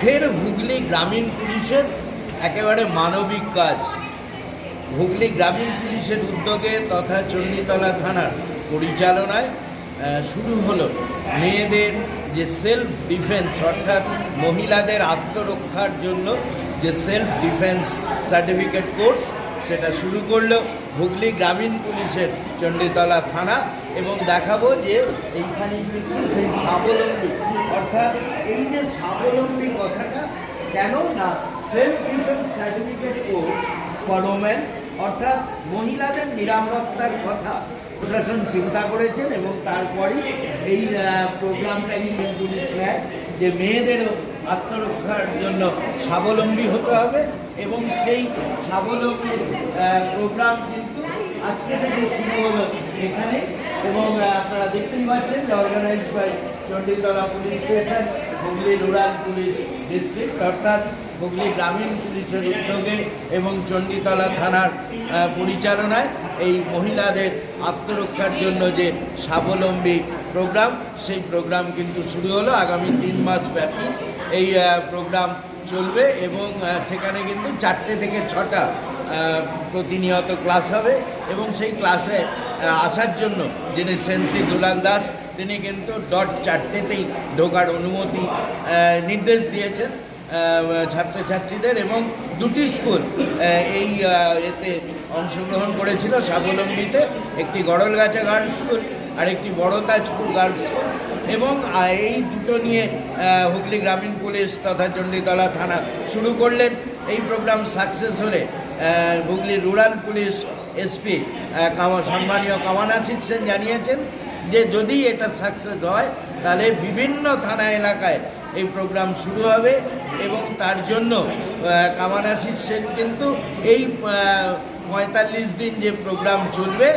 ফের হুগলি গ্রামীণ পুলিশের একেবারে মানবিক কাজ। হুগলি গ্রামীণ পুলিশের উদ্যোগে তথা চণ্ডীতলা থানার পরিচালনায় শুরু হলো মেয়েদের যে সেলফ ডিফেন্স অর্থাৎ মহিলাদের আত্মরক্ষার জন্য যে সেলফ ডিফেন্স সার্টিফিকেট কোর্স সেটা শুরু করল হুগলি গ্রামীণ পুলিশের চণ্ডীতলা থানা। এবং দেখাবো যে এইখানেই কিন্তু সেই স্বাবলম্বী অর্থাৎ এই যে স্বাবলম্বী কথাটা, কেন না self defence certificate course for women অর্থাৎ মহিলাদের নিরাপত্তার কথা প্রশাসন চিন্তা করেছেন এবং তারপরেই এই প্রোগ্রামটাই কিন্তু নেয় যে মেয়েদেরও আত্মরক্ষার জন্য স্বাবলম্বী হতে হবে এবং সেই স্বাবলম্বী প্রোগ্রাম কিন্তু আজকে থেকে শুরু হলো এখানে এবং আপনারা দেখতেই পাচ্ছেন যে organise by Chanditala police station, Hooghly rural police district, অর্থাৎ হুগলি গ্রামীণ পুলিশের উদ্যোগে এবং চণ্ডীতলা থানার পরিচালনায় এই মহিলাদের আত্মরক্ষার জন্য যে স্বাবলম্বী প্রোগ্রাম, সেই প্রোগ্রাম কিন্তু শুরু হলো আগামী তিন মাস ব্যাপী। এই প্রোগ্রাম চলবে এবং সেখানে কিন্তু চারটে থেকে ছটা প্রতিনিয়ত ক্লাস হবে এবং সেই ক্লাসে আসার জন্য যিনি সেন্সি দুলাল দাস তিনি কিন্তু ডট চারটেতেই ঢোকার অনুমতি নির্দেশ দিয়েছেন ছাত্রছাত্রীদের এবং দুটি স্কুল এই এতে অংশগ্রহণ করেছিল স্বাবলম্বীতে একটি গড়লগাছা গার্লস স্কুল আর একটি বড় তাজপুর গার্লস স্কুল এবং এই দুটো নিয়ে হুগলি গ্রামীণ পুলিশ তথা চণ্ডীতলা থানা শুরু করলেন। এই প্রোগ্রাম সাকসেস হলে হুগলি রুরাল পুলিশ এসপি সম্মানীয় কামান আশিস সেন জানিয়েছেন যে যদি এটা সাকসেস হয়, তাহলে বিভিন্ন থানা এলাকায় এই প্রোগ্রাম শুরু হবে এবং তার জন্য কামানাশির কামান সেন কিন্তু এই পঁয়তাল্লিশ দিন যে প্রোগ্রাম চলবে,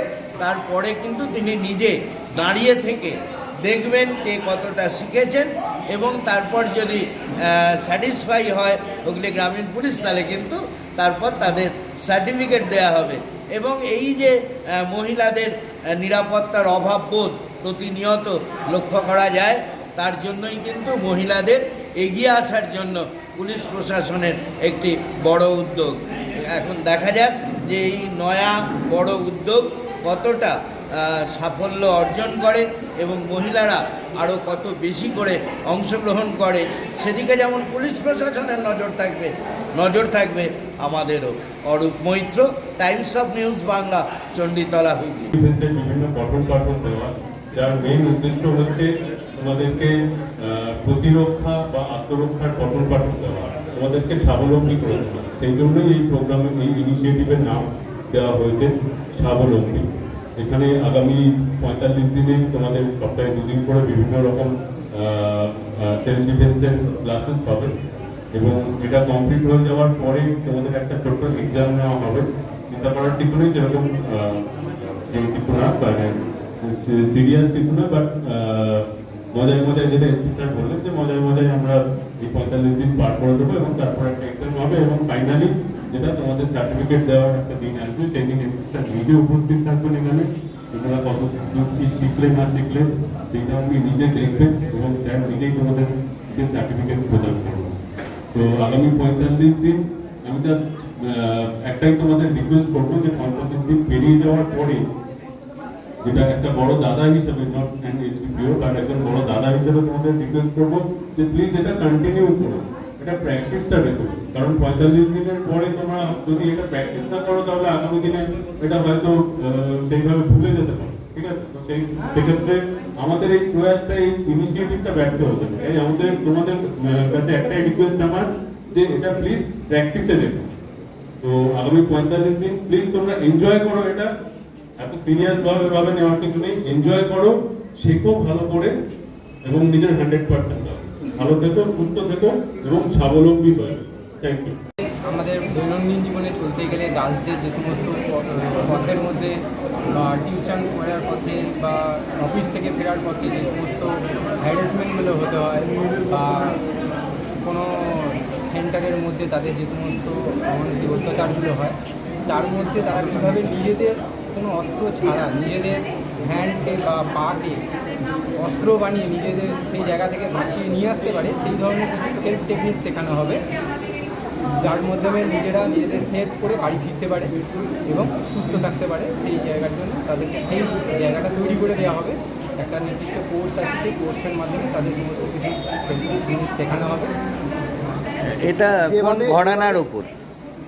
তারপরে কিন্তু তিনি নিজে দাঁড়িয়ে থেকে দেখবেন কে কতটা শিখেছেন এবং তারপর যদি স্যাটিসফাই হয় হুগলি গ্রামীণ পুলিশ, তাহলে কিন্তু তারপর তাদের সার্টিফিকেট দেওয়া হবে। এবং এই যে মহিলাদের নিরাপত্তার অভাব বোধ প্রতিনিয়ত লক্ষ্য করা যায়, তার জন্যই কিন্তু মহিলাদের এগিয়ে আসার জন্য পুলিশ প্রশাসনের একটি বড় উদ্যোগ। এখন দেখা যাক যে এই নয়া বড় উদ্যোগ কতটা সাফল্য অর্জন করে এবং মহিলারা আরও কত বেশি করে অংশগ্রহণ করে, সেদিকে যেমন পুলিশ প্রশাসনের নজর থাকবে নজর থাকবে আমাদেরও। Arup Maitra, times of news Bangla, Chanditala Hooghly. বিভিন্ন পঠন পাঠন দেওয়া। যার মেইন উদ্দেশ্য হচ্ছে তোমাদেরকে প্রতিরক্ষা বা আত্মরক্ষার পঠন পাঠন দেওয়া, তোমাদেরকে স্বাবলম্বী করে। দেওয়া সেই জন্যই এই প্রোগ্রামে এই ইনিশিয়েটিভের নাম দেওয়া হয়েছে, স্বাবলম্বী। এখানে আগামী পঁয়তাল্লিশ দিনে তোমাদের সপ্তাহে দুদিন করে বিভিন্ন রকম সেলফ ডিফেন্সের ক্লাসেস পাবে। এবং এটা কমপ্লিট হয়ে যাওয়ার পরে তোমাদের একটা ছোট্ট এক্সাম নেওয়া হবে। চিন্তা করার ঠিক নেই, যেরকম কিছু না মানে সিরিয়াস কিছু না বাট মজায় মজায় যেটা এসপি স্যার বললেন যে মজায় মজায় আমরা এই পঁয়তাল্লিশ দিন পার করে দেবো এবং তারপর একটা এক্সাম হবে এবং ফাইনালি যেটা তোমাদের সার্টিফিকেট দেওয়ার একটা দিন আসবে, সেই দিন স্যার নিজে উপস্থিত থাকবেন এখানে তোমরা কত কি শিখলে, না শিখলে সেইটা আপনি নিজে দেখবেন এবং স্যার নিজেই তোমাদের সার্টিফিকেট প্রদান করবেন তো আগামী পঁয়তাল্লিশ দিন আমি জাস্ট একটাই তোমাদের রিকোয়েস্ট করব যে পঁয়তাল্লিশ দিন পেরিয়ে যাওয়ার পরে যেটা একটা বড় দাদা হিসেবে নট অ্যান্ড এসপিও বাট একজন বড় দাদা হিসেবে তোমাদের রিকোয়েস্ট করব যে প্লিজ এটা কন্টিনিউ করো। এটা প্র্যাকটিসটা রেখো কারণ পঁয়তাল্লিশ দিনের পরে তোমরা যদি এটা প্র্যাকটিস না করো, তাহলে আগামী দিনে এটা হয়তো সেইভাবে ভুলে যেতে পারো। ঠিক আছে? সেই, সেক্ষেত্রে আমাদের এই প্রয়াসটা, এই ইনিশিয়েটিভটা ব্যর্থ হতে পারে আমাদের, তোমাদের কাছে একটাই রিকোয়েস্ট আমার যে এটা প্লিজ প্র্যাকটিসে রেখো তো আগামী পঁয়তাল্লিশ দিন প্লিজ তোমরা এনজয় করো এটা। এত সিরিয়াস ভাবে ভাবে নেওয়ার কিছু নেই। এনজয় করো, শেখো ভালো করে, এবং নিজের হান্ড্রেড পার্সেন্ট ভালো থেকো, সুস্থ থেকো এবং স্বাবলম্বী হয়ে থ্যাংক ইউ আমাদের দৈনন্দিন জীবনে চলতে গেলে গার্লসদের যে সমস্ত পথ- পথের মধ্যে বা টিউশন করার পথে বা অফিস থেকে ফেরার পথে যে সমস্ত হ্যারাসমেন্টগুলো হতে হয় বা কোনো সেন্টারের মধ্যে তাদের যে সমস্ত অমানসিক অত্যাচারগুলো হয়, তার মধ্যে তারা কীভাবে নিজেদের কোনো অস্ত্র ছাড়া, নিজেদের হ্যান্ডকে বা পাকে অস্ত্র বানিয়ে নিজেদের সেই জায়গা থেকে বাঁচিয়ে নিয়ে আসতে পারে সেই ধরনের কিছু সেলফ টেকনিক শেখানো হবে। যার মাধ্যমে নিজেরা নিজেদের সেভ করে বাড়ি ফিরতে পারে এবং সুস্থ থাকতে পারে। সেই জায়গার জন্য তাদেরকে সেই জায়গাটা তৈরি করে দেওয়া হবে। একটা নির্দিষ্ট কোর্স আছে সেই কোর্সের মাধ্যমে তাদের সমস্ত কিছু জিনিস শেখানো হবে। এটা কোন ঘরানার ওপর?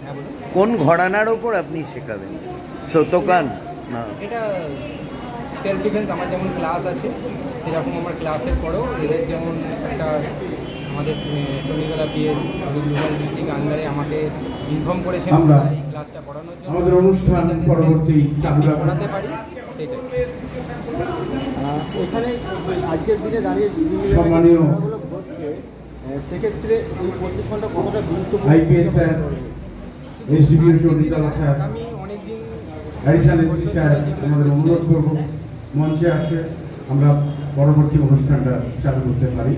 হ্যাঁ কোন ঘরানার ওপর আপনি শেখাবেন? সতকান না। এটা সেলফ ডিফেন্স আমার যেমন ক্লাস আছে সেরকম আমার ক্লাসের পরেও এদের যেমন একটা আমাদের চণ্ডীতলা পিএস রুরাল ডিস্ট্রিক্ট আন্ডারে আমাকে ইনফর্ম করেছেন আমরা এই ক্লাসটা পড়ানোর জন্য। আমাদের অনুষ্ঠান পরবর্তী। পড়াতে পারি সেটাই। এখানে আজকের দিনে দাঁড়িয়ে বিভিন্ন সম্মানীয় ঘটছে সেক্ষেত্রে এই প্রশিক্ষণটা কতটা গুরুত্বপূর্ণ? IPS sir, SDPO sir additional SP sir আমাদের অনুরোধ করব। মঞ্চে আসে আমরা পরবর্তী অনুষ্ঠানটা চালু করতে পারি।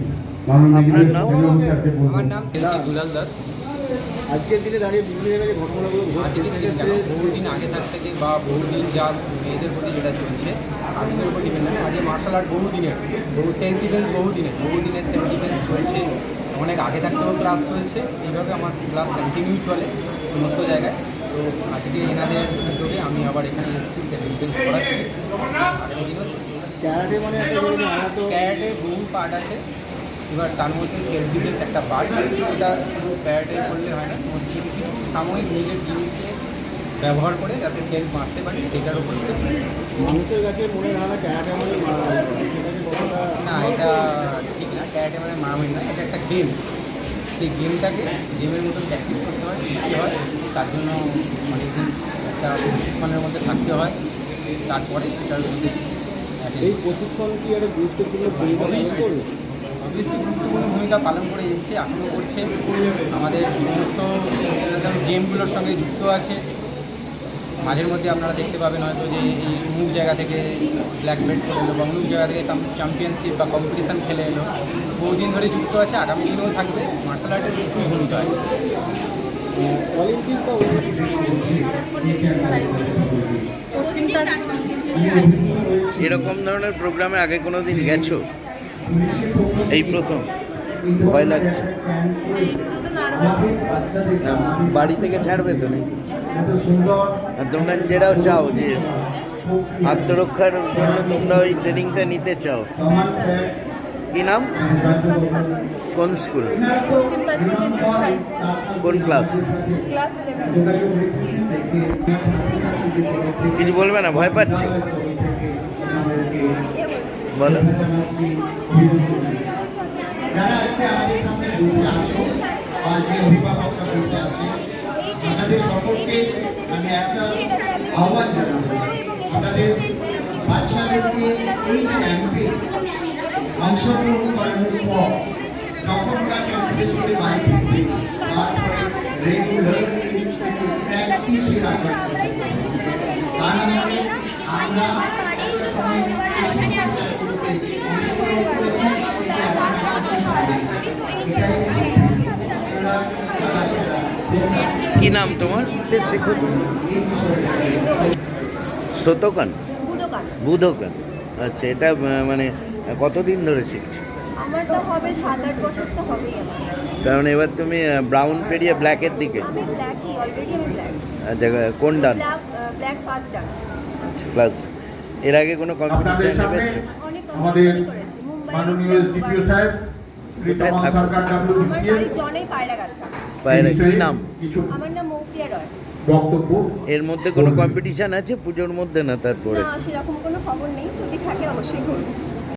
দুলাল দাস। আজকের দিনে দাঁড়িয়ে বিভিন্ন জায়গায় যে ঘটনাগুলো ঘটছে আজকের দিন কেন বহুদিন আগে থাক থেকে বা বহুদিন যা মেয়েদের প্রতি যেটা চলছে আজকের উপর ডিপেন্ড না আজকে মার্শাল আর্ট বহু দিনের বহু সেলফ ডিফেন্স বহু দিনের বহু দিনের ডিফেন্স চলছে অনেক আগে থাকতেও ক্লাস চলছে এইভাবে আমার ক্লাস কন্টিনিউ চলে সমস্ত জায়গায়। তো আজকে এনাদের উদ্যোগে আমি আবার এখানে এসেছি ডিফেন্স করাচ্ছি। ক্যারাটে মানে ক্যারেটের বহু পার্ট আছে। এবার তার মধ্যে সেলফ ডিফেন্স একটা পার্ট এটা শুধু ক্যারেটে করলে হয় না। কিছু সাময়িক নিজের জিনিসকে ব্যবহার করে যাতে সেলফ বাঁচতে পারি সেটার উপর মানুষের কাছে মনে হয় না ক্যারাটে মানে না এটা ঠিক না। ক্যারেটে মানে মারামারি না এটা একটা গেম সেই গেমটাকে গেমের মতো প্র্যাকটিস করতে হয় শিখতে হয়। তার জন্য অনেকদিন একটা প্রশিক্ষণের মধ্যে থাকতে হয়। তারপরে সেটার মধ্যে এই প্রশিক্ষণ কি একটা গুরুত্বপূর্ণ অবভিয়াসলি গুরুত্বপূর্ণ ভূমিকা পালন করে এসছে এখনও করছে। আমাদের সমস্ত গেমগুলোর সঙ্গে যুক্ত আছে। মাঝের মধ্যে আপনারা দেখতে পাবেন হয়তো যে এই অমুক জায়গা থেকে ব্ল্যাক বেল্ট করে এলো বা অমুক জায়গা থেকে চ্যাম্পিয়নশিপ বা কম্পিটিশান খেলে এলো। বহুদিন ধরে যুক্ত আছে আগামী দিনেও থাকবে। মার্শাল আর্টের ভূমিকা আছে। এরকম ধরনের প্রোগ্রামে আগে কোনো দিন গেছো? এই প্রথম। ভয় লাগছে। বাড়ি থেকে ছাড়বে তো নাকি? আর তোমরা যেটাও চাও যে আত্মরক্ষার জন্য তোমরা ওই ট্রেনিংটা নিতে চাও। কি নাম? কোন স্কুল? কোন ক্লাস? কিছু বলবে না? ভয় পাচ্ছে। বলো। আমাদের সকলকে আমি একটা আহ্বান জানাব আপনাদের বাচ্চাদেরকে এই ক্যাম্পে অংশগ্রহণ করানোর পর যখন তারা ক্যাম্প শেষ করে বাড়ি ফিরবে তারপরে রেগুলারলি প্র্যাকটিস রাখবেন তার মানে আমরা একটা সময় অংশগ্রহণ করেছি কি নাম তোমার? শেখো সতকান বুধকান আচ্ছা এটা মানে কতদিন ধরে শিখছো আমার তো হবে সাত আট বছর তো হবেই কারণ এবার তুমি ব্রাউন পেরিয়ে ব্ল্যাকের দিকে। আমি ব্ল্যাকই অলরেডি আমি ব্ল্যাক আচ্ছা কোন done? Black black first done. Plus এর আগে কোনো কম্পিটিশন সামনে আমাদের কম্পিটিশন করেছি। মুম্বাই মাননীয় ডিপিও সাহেব শ্রী কোথায় তমাল থাকো? সরকার আমার বাড়ি জনেই পায়রা গাছা। পায়রা কি নাম? আমার নাম মৌপিয়া রয়। বক্তব্য। এর মধ্যে কোনো কম্পিটিশন আছে? পুজোর মধ্যে না তারপরে? না সেরকম কোনো খবর নেই। যদি থাকে অবশ্যই করব